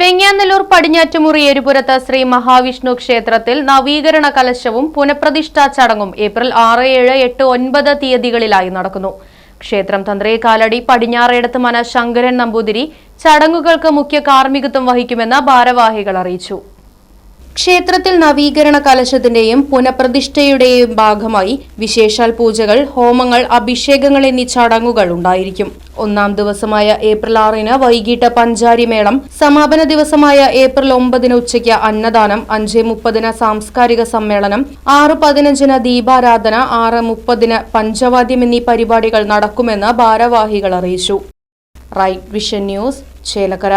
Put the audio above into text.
Venganallur Padinjattumuri എരുപുരത്ത് Shri Mahavishnu ക്ഷേത്രത്തിൽ നവീകരണ കലശവും പുനഃപ്രതിഷ്ഠാ ചടങ്ങും ഏപ്രിൽ ആറ് ഏഴ് എട്ട് ഒൻപത് തീയതികളിലായി നടക്കുന്നു. ക്ഷേത്രം തന്ത്രി കാലടി പടിഞ്ഞാറേടത്ത് മന ശങ്കരൻ നമ്പൂതിരി ചടങ്ങുകൾക്ക് മുഖ്യ കാർമ്മികത്വം വഹിക്കുമെന്ന് ഭാരവാഹികൾ അറിയിച്ചു. ക്ഷേത്രത്തിൽ നവീകരണ കലശത്തിന്റെയും പുനഃപ്രതിഷ്ഠയുടെയും ഭാഗമായി വിശേഷാൽ പൂജകൾ ഹോമങ്ങൾ അഭിഷേകങ്ങൾ എന്നീ ചടങ്ങുകൾ ഉണ്ടായിരിക്കും. ഒന്നാം ദിവസമായ ഏപ്രിൽ ആറിന് വൈകിട്ട് പഞ്ചാരി മേളം സമാപന ദിവസമായ ഏപ്രിൽ ഒമ്പതിന് ഉച്ചയ്ക്ക് അന്നദാനം അഞ്ച് മുപ്പതിന് സാംസ്കാരിക സമ്മേളനം ആറ് പതിനഞ്ചിന് ദീപാരാധന ആറ് മുപ്പതിന് പഞ്ചവാദ്യം എന്നീ പരിപാടികൾ നടക്കുമെന്ന് ഭാരവാഹികൾ അറിയിച്ചു. Right vision news Chelakkara.